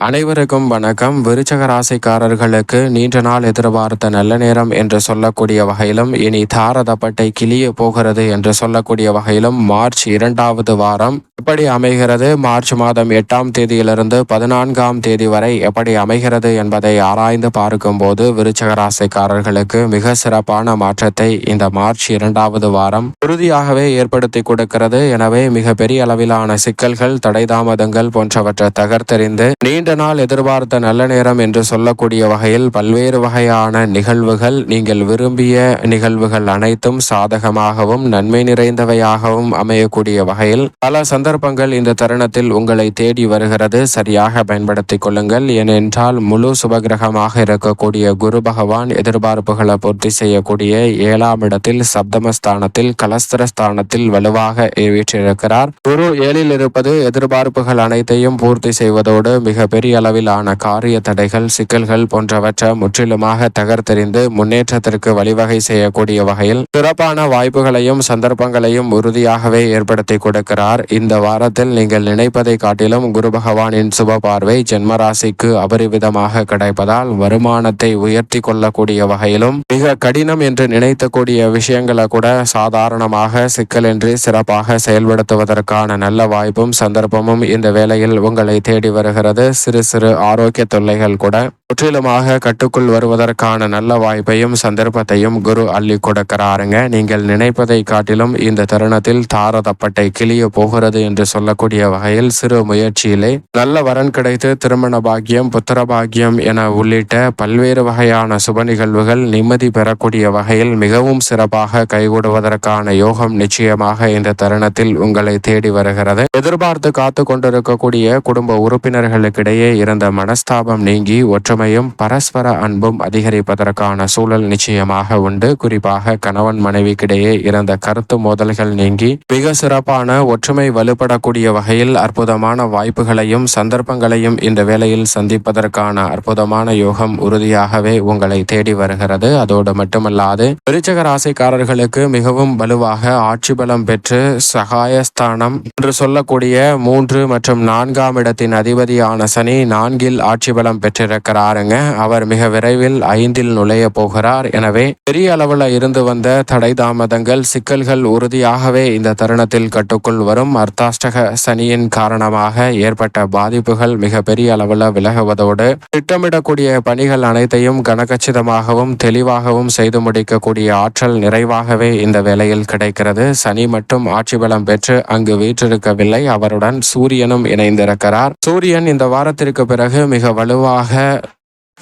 அனைவருக்கும் வணக்கம். விருச்சக ராசிக்காரர்களுக்கு நீண்ட நாள் எதிர்பார்த்த நல்ல நேரம் என்று சொல்லக்கூடிய வகையிலும் இனி தாரதப்பட்டை கிளிய போகிறது என்று சொல்லக்கூடிய வகையிலும் மார்ச் இரண்டாவது வாரம் எப்படி அமைகிறது? மார்ச் மாதம் எட்டாம் தேதியிலிருந்து பதினான்காம் தேதி வரை எப்படி அமைகிறது என்பதை ஆராய்ந்து பார்க்கும்போது விருச்சக ராசிக்காரர்களுக்கு மிக சிறப்பான மாற்றத்தை இந்த மார்ச் இரண்டாவது வாரம் உறுதியாகவே ஏற்படுத்தி கொடுக்கிறது. எனவே மிக பெரிய அளவிலான சிக்கல்கள் தடை தாமதங்கள் போன்றவற்றை தகர்த்தெறிந்து நீண்ட நாள் எதிர்பார்த்த நல்ல நேரம் என்று சொல்லக்கூடிய வகையில் பல்வேறு வகையான நிகழ்வுகள் நீங்கள் விரும்பிய நிகழ்வுகள் அனைத்தும் சாதகமாகவும் நன்மை நிறைந்தவையாகவும் அமையக்கூடிய வகையில் பல சந்தர்ப்பங்கள் இந்த தருணத்தில் உங்களை தேடி வருகிறது. சரியாக பயன்படுத்திக் கொள்ளுங்கள். ஏனென்றால் முழு சுபகிரகமாக இருக்கக்கூடிய குரு பகவான் எதிர்பார்ப்புகளை பூர்த்தி செய்யக்கூடிய ஏழாம் இடத்தில் சப்தமஸ்தானத்தில் கலஸ்திரஸ்தானத்தில் வலுவாக வீற்றிருக்கிறார் குரு ஏழில் இருப்பது எதிர்பார்ப்புகள் அனைத்தையும் பூர்த்தி செய்வதோடு மிக பெரிய அளவிலான காரிய தடைகள் சிக்கல்கள் போன்றவற்றை முற்றிலுமாக தகர்த்தெறிந்து முன்னேற்றத்திற்கு வழிவகை செய்யக்கூடிய வகையில் சிறப்பான வாய்ப்புகளையும் சந்தர்ப்பங்களையும் உறுதியாகவே ஏற்படுத்தி கொடுக்கிறார். இந்த வாரத்தில் நீங்கள் நினைப்பதை காட்டிலும் குரு பகவானின் சுப பார்வை ஜென்மராசிக்கு அபரிவிதமாக கிடைப்பதால் வருமானத்தை உயர்த்தி கொள்ளக்கூடிய வகையிலும் மிக கடினம் என்று நினைத்தக்கூடிய விஷயங்களை கூட சாதாரணமாக சிக்கலின்றி சிறப்பாக செயல்படுத்துவதற்கான நல்ல வாய்ப்பும் சந்தர்ப்பமும் இந்த வேளையில் உங்களை தேடி வருகிறது. சிறு சிறு ஆரோக்கிய தொல்லைகள் கூட முற்றிலுமாக கட்டுக்குள் வருவதற்கான நல்ல வாய்ப்பையும் சந்தர்ப்பத்தையும் குரு அள்ளி கொடுக்கிறாருங்க. நீங்கள் நினைப்பதை காட்டிலும் இந்த தருணத்தில் தாரதப்பட்டை கிளிய போகிறது என்று சொல்லக்கூடிய வகையில் சிறு முயற்சியிலே நல்ல வரன் கிடைத்து திருமண பாக்கியம் புத்திர பாக்கியம் என உள்ளிட்ட பல்வேறு வகையான சுப நிகழ்வுகள் நிம்மதி பெறக்கூடிய வகையில் மிகவும் சிறப்பாக கைகூடுவதற்கான யோகம் நிச்சயமாக இந்த தருணத்தில் உங்களை தேடி வருகிறது. எதிர்பார்த்து காத்து கொண்டிருக்கக்கூடிய குடும்ப உறுப்பினர்களுக்கிடையே இருந்த மனஸ்தாபம் நீங்கி ஒற்றுமையும் பரஸ்பர அன்பும் அதிகரிப்பதற்கான சூழல் நிச்சயமாக உண்டு. குறிப்பாக கணவன் மனைவிக்கிடையே இருந்த கருத்து மோதல்கள் நீங்கி மிக சிறப்பான ஒற்றுமை வலுப்படக்கூடிய வகையில் அற்புதமான வாய்ப்புகளையும் சந்தர்ப்பங்களையும் இந்த வேளையில் சந்திப்பதற்கான அற்புதமான யோகம் உறுதியாகவே உங்களை தேடி வருகிறது. அதோடு மட்டுமல்லாது விருச்சக ராசிக்காரர்களுக்கு மிகவும் வலுவாக ஆட்சி பலம் பெற்று சகாயஸ்தானம் என்று சொல்லக்கூடிய மூன்று மற்றும் நான்காம் இடத்தின் அதிபதியான சனி நான்கில் ஆட்சி பலம் பெற்றிருக்கிறாருங்க. அவர் மிக விரைவில் ஐந்தில் நுழைய போகிறார். எனவே பெரிய அளவில் இருந்து வந்த தடை தாமதங்கள் சிக்கல்கள் உறுதியாகவே இந்த தருணத்தில் கட்டுக்குள் வரும். அர்த்தாஷ்டக சனியின் காரணமாக ஏற்பட்ட பாதிப்புகள் மிக பெரிய அளவில் விலகுவதோடு திட்டமிடக்கூடிய பணிகள் அனைத்தையும் கனகச்சிதமாகவும் தெளிவாகவும் செய்து முடிக்கக்கூடிய ஆற்றல் நிறைவாகவே இந்த வேளையில் கிடைக்கிறது. சனி மட்டும் ஆட்சி பலம் பெற்று அங்கு வீற்றிருக்கவில்லை. அவருடன் சூரியனும் இணைந்திருக்கிறார். சூரியன் இந்த வாரத்திற்கு பிறகு மிக வலுவாக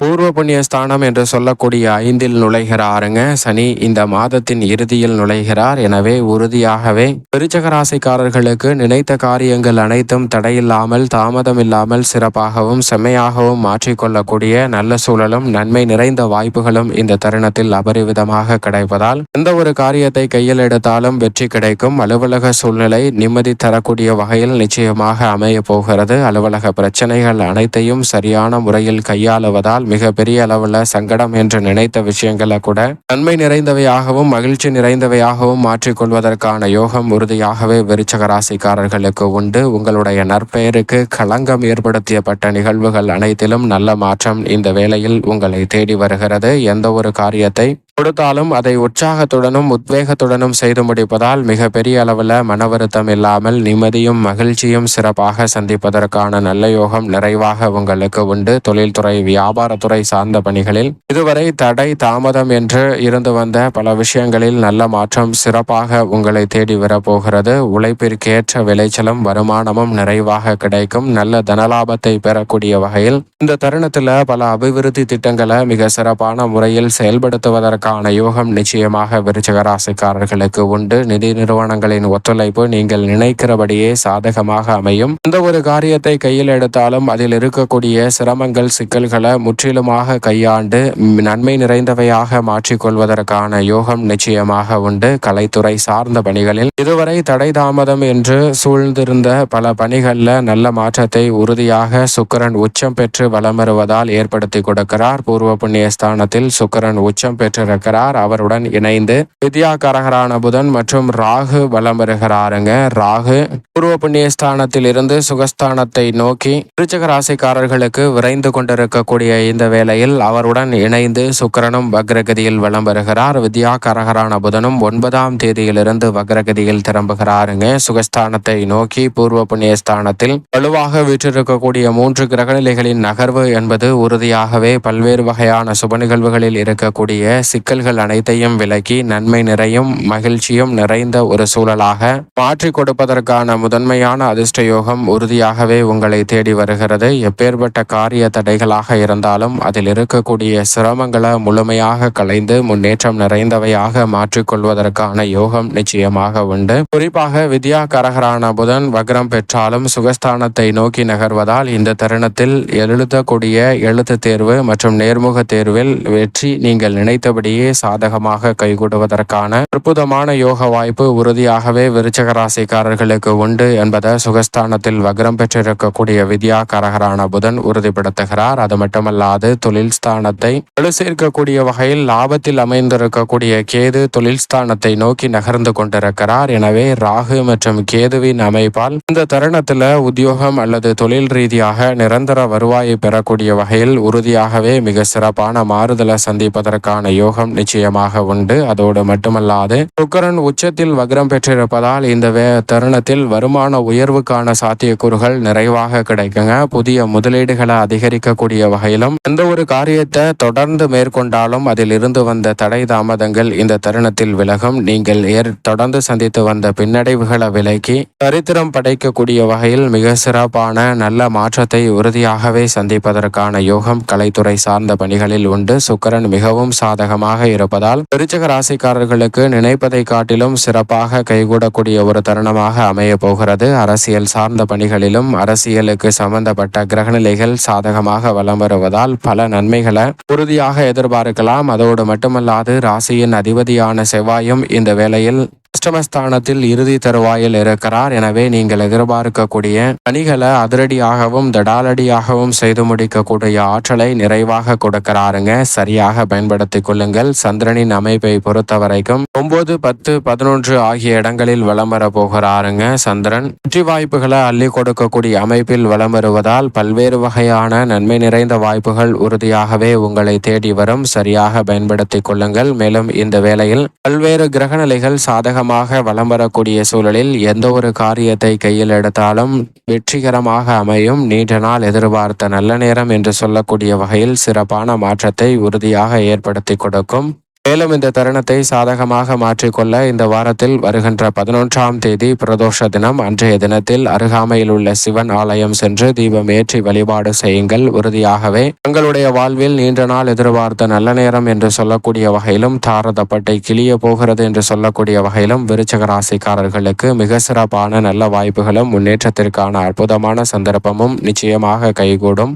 பூர்வ புண்ணிய ஸ்தானம் என்று சொல்லக்கூடிய ஐந்தில் நுழைகிறாருங்க. சனி இந்த மாதத்தின் இறுதியில் நுழைகிறார். எனவே உறுதியாகவே விருச்சகராசிக்காரர்களுக்கு நினைத்த காரியங்கள் அனைத்தும் தடையில்லாமல் தாமதம் இல்லாமல் சிறப்பாகவும் செம்மையாகவும் மாற்றிக்கொள்ளக்கூடிய நல்ல சூழலும் நன்மை நிறைந்த வாய்ப்புகளும் இந்த தருணத்தில் அபரிவிதமாக கிடைப்பதால் எந்த ஒரு காரியத்தை கையில் எடுத்தாலும் வெற்றி கிடைக்கும். அலுவலக சூழ்நிலை நிம்மதி தரக்கூடிய வகையில் நிச்சயமாக அமைய போகிறது. அலுவலக பிரச்சனைகள் அனைத்தையும் சரியான முறையில் கையாளுவதால் மிக பெரிய அளவில் சங்கடம் என்று நினைத்த விஷயங்களை கூட நன்மை நிறைந்தவையாகவும் மகிழ்ச்சி நிறைந்தவையாகவும் மாற்றிக்கொள்வதற்கான யோகம் உறுதியாகவே விருச்சக ராசிக்காரர்களுக்கு உண்டு. உங்களுடைய நற்பெயருக்கு களங்கம் ஏற்படுத்தியப்பட்ட நிகழ்வுகள் அனைத்திலும் நல்ல மாற்றம் இந்த வேளையில் உங்களை தேடி வருகிறது. எந்த ஒரு காரியத்தை கொடுத்தாலும் அதை உற்சாகத்துடனும் உத்வேகத்துடனும் செய்து முடிப்பதால் மிக பெரிய அளவில் மன வருத்தம் இல்லாமல் நிம்மதியும் மகிழ்ச்சியும் சிறப்பாக சந்திப்பதற்கான நல்ல யோகம் நிறைவாக உங்களுக்கு உண்டு. தொழில்துறை வியாபாரத்துறை சார்ந்த பணிகளில் இதுவரை தடை தாமதம் என்று இருந்து வந்த பல விஷயங்களில் நல்ல மாற்றம் சிறப்பாக உங்களை தேடி வரப்போகிறது. உழைப்பிற்கேற்ற விளைச்சலும் வருமானமும் நிறைவாக கிடைக்கும். நல்ல தனலாபத்தை பெறக்கூடிய வகையில் இந்த தருணத்தில் பல அபிவிருத்தி திட்டங்களை மிக சிறப்பான முறையில் செயல்படுத்துவதற்கு அதற்கான யோகம் நிச்சயமாக விருச்சக ராசிக்காரர்களுக்கு உண்டு. நிதி நிறுவனங்களின் ஒத்துழைப்பு நீங்கள் நினைக்கிறபடியே சாதகமாக அமையும். எந்த ஒரு காரியத்தை கையில் எடுத்தாலும் அதில் இருக்கக்கூடிய சிரமங்கள் சிக்கல்களை முற்றிலுமாக கையாண்டு நன்மை நிறைந்தவையாக மாற்றிக்கொள்வதற்கான யோகம் நிச்சயமாக உண்டு. கலைத்துறை சார்ந்த பணிகளில் இதுவரை தடை தாமதம் என்று சூழ்ந்திருந்த பல பணிகளில் நல்ல மாற்றத்தை உறுதியாக சுக்கரன் உச்சம் பெற்று வலம் வருவதால் ஏற்படுத்தி கொடுக்கிறார். பூர்வ புண்ணிய ஸ்தானத்தில் சுக்கரன் உச்சம் பெற்ற கொண்டிருக்கிறார் அவருடன் இணைந்து வித்யாகரகரான புதன் மற்றும் ராகு வலம் வருகிறாருங்க. ராகு பூர்வ புண்ணிய ஸ்தானத்தில் இருந்து சுகஸ்தானத்தை நோக்கி விருச்சக ராசிக்காரர்களுக்கு விரைந்து கொண்டிருக்கக்கூடிய இந்த வேளையில் அவருடன் இணைந்து சுக்கிரனும் வக்ரகதியில் வலம் வருகிறார். வித்யாகரகரான புதனும் ஒன்பதாம் தேதியிலிருந்து வக்ரகதியில் திரும்புகிறாருங்க. சுகஸ்தானத்தை நோக்கி பூர்வ புண்ணிய ஸ்தானத்தில் வலுவாக வீற்றிருக்கக்கூடிய மூன்று கிரகநிலைகளின் நகர்வு என்பது உறுதியாகவே பல்வேறு வகையான சுப நிகழ்வுகளில் இருக்கக்கூடிய சிக்கல்கள் அனைத்தையும் விலக்கி நன்மை நிறையும் மகிழ்ச்சியும் நிறைந்த ஒரு சூழலாக மாற்றி கொடுப்பதற்கான முதன்மையான அதிர்ஷ்ட யோகம் உறுதியாகவே உங்களை தேடி வருகிறது. எப்பேற்பட்ட காரிய தடைகளாக இருந்தாலும் அதில் இருக்கக்கூடிய சிரமங்களை முழுமையாக கலைந்து முன்னேற்றம் நிறைந்தவையாக மாற்றிக்கொள்வதற்கான யோகம் நிச்சயமாக உண்டு. குறிப்பாக வித்யா கரகரான புதன் வக்ரம் பெற்றாலும் சுகஸ்தானத்தை நோக்கி நகர்வதால் இந்த தருணத்தில் எழுதக்கூடிய எழுத்து தேர்வு மற்றும் நேர்முக தேர்வில் வெற்றி நீங்கள் நினைத்தபடி நினைத்தபடியே சாதகமாக கைகூடுவதற்கான அற்புதமான யோக வாய்ப்பு உறுதியாகவே விருச்சக ராசிக்காரர்களுக்கு உண்டு என்பதை சுகஸ்தானத்தில் வக்ரம் பெற்றிருக்கக்கூடிய வித்யா கரகரான புதன் உறுதிப்படுத்துகிறார். அது மட்டுமல்லாது தொழில் ஸ்தானத்தை சேர்க்கக்கூடிய வகையில் லாபத்தில் அமைந்திருக்கக்கூடிய கேது தொழில் ஸ்தானத்தை நோக்கி நகர்ந்து கொண்டிருக்கிறார். எனவே ராகு மற்றும் கேதுவின் அமைப்பால் இந்த தருணத்துல உத்தியோகம் அல்லது தொழில் ரீதியாக நிரந்தர வருவாயை பெறக்கூடிய வகையில் உறுதியாகவே மிக சிறப்பான மாறுதலை சந்திப்பதற்கான யோகம் நிச்சயமாக உண்டு. அதோடு மட்டுமல்லாது சுக்கரன் உச்சத்தில் வக்ரம் பெற்றிருப்பதால் இந்த தருணத்தில் வருமான உயர்வுக்கான சாத்தியக்கூறுகள் நிறைவாக கிடைக்குங்க. புதிய முதலீடுகளை அதிகரிக்கக்கூடிய வகையிலும் எந்த ஒரு காரியத்தை தொடர்ந்து மேற்கொண்டாலும் அதில் இருந்து வந்த தடை தாமதங்கள் இந்த தருணத்தில் விலகும். நீங்கள் ஏற் தொடர்ந்து சந்தித்து வந்த பின்னடைவுகளை விலக்கி சரித்திரம் படைக்கக்கூடிய வகையில் மிக சிறப்பான நல்ல மாற்றத்தை உறுதியாகவே சந்திப்பதற்கான யோகம் கலைத்துறை சார்ந்த பணிகளில் உண்டு. சுக்கரன் மிகவும் சாதகமாக இருப்பதால் விருச்சக ராசிக்காரர்களுக்கு நினைப்பதை காட்டிலும் சிறப்பாக கைகூடக்கூடிய ஒரு தருணமாக அமைய போகிறது. அரசியல் சார்ந்த பணிகளிலும் அரசியலுக்கு சம்பந்தப்பட்ட கிரகநிலைகள் சாதகமாக வலம் வருவதால் பல நன்மைகளை உறுதியாக எதிர்பார்க்கலாம். அதோடு மட்டுமல்லாது ராசியின் அதிபதியான செவ்வாயும் இந்த வேளையில் அஷ்டமஸ்தானத்தில் இறுதி தருவாயில் இருக்கிறார். எனவே நீங்கள் எதிர்பார்க்கக்கூடிய பணிகளை அதிரடியாகவும் தடாலடியாகவும் செய்து முடிக்கக்கூடிய ஆற்றலை நிறைவாக கொடுக்கிறாருங்க. சரியாக பயன்படுத்திக் கொள்ளுங்கள். சந்திரனின் அமைப்பை பொறுத்த வரைக்கும் ஒன்பது பத்து பதினொன்று ஆகிய இடங்களில் வலம் வர போகிறாருங்க சந்திரன். வெற்றி வாய்ப்புகளை அள்ளி கொடுக்கக்கூடிய அமைப்பில் வலம் வருவதால் பல்வேறு வகையான நன்மை நிறைந்த வாய்ப்புகள் உறுதியாகவே உங்களை தேடி வரும். சரியாக பயன்படுத்திக் கொள்ளுங்கள். மேலும் இந்த வேளையில் பல்வேறு கிரகநிலைகள் சாதகமாக வலம் வரக்கூடிய சூழலில் எந்த ஒரு காரியத்தை கையில் எடுத்தாலும் வெற்றிகரமாக அமையும். நீண்ட நாள் எதிர்பார்த்த நல்ல நேரம் என்று சொல்லக்கூடிய வகையில் சிறப்பான மாற்றத்தை உறுதியாக ஏற்படுத்தி கொடுக்கும். மேலும் இந்த தருணத்தை சாதகமாக மாற்றிக்கொள்ள இந்த வாரத்தில் வருகின்ற பதினொன்றாம் தேதி பிரதோஷ தினம் அன்றைய தினத்தில் அருகாமையில் உள்ள சிவன் ஆலயம் சென்று தீபம் ஏற்றி வழிபாடு செய்யுங்கள். உறுதியாகவே தங்களுடைய வாழ்வில் நீண்ட நாள் எதிர்பார்த்த நல்ல நேரம் என்று சொல்லக்கூடிய வகையிலும் தாரதப்பட்டை கிளிய போகிறது என்று சொல்லக்கூடிய வகையிலும் விருச்சக ராசிக்காரர்களுக்கு மிக சிறப்பான நல்ல வாய்ப்புகளும் முன்னேற்றத்திற்கான அற்புதமான சந்தர்ப்பமும் நிச்சயமாக கைகூடும்.